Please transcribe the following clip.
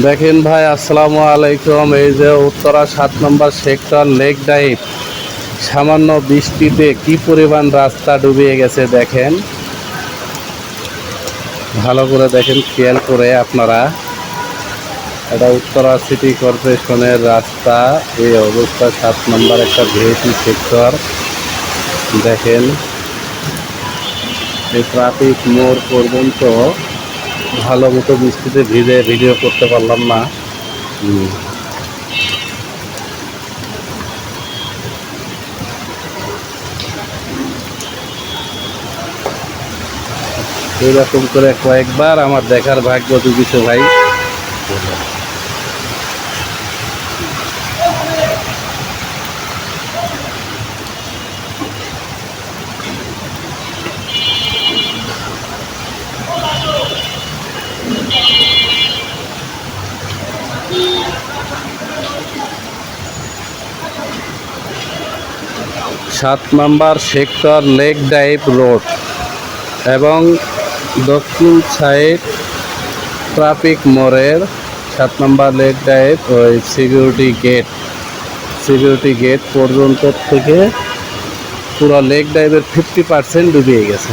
দেখেন ভাই, আসসালামু আলাইকুম। এই যে উত্তরা সাত নম্বর সেক্টর, লেক ডাইভ সামান্য বৃষ্টিতে কি পরিমাণ রাস্তা ডুবিয়ে গেছে দেখেন। ভালো করে দেখেন, খেয়াল করে আপনারা। এটা উত্তরা সিটি কর্পোরেশনের রাস্তা। এই অবস্থা সাত নম্বর একটা ভিআইপি সেক্টর। দেখেন, এই ট্রাফিক মোড় পর্যন্ত ভালো মতো বৃষ্টিতে ভিজে ভিডিও করতে পারলাম না। এইরকম করে কয়েকবার আমার দেখার ভাগ্য দুদিছে ভাই। সাত number sector lake drive road এবং দক্ষিণ সাইড ট্রাফিক মোড়ের সাত নম্বর লেক ড্রাইভ ওই সিকিউরিটি গেট। সিকিউরিটি গেট পর্যন্ত থেকে পুরো লেক ড্রাইভের ফিফটি পার্সেন্ট ডুবিয়ে গেছে।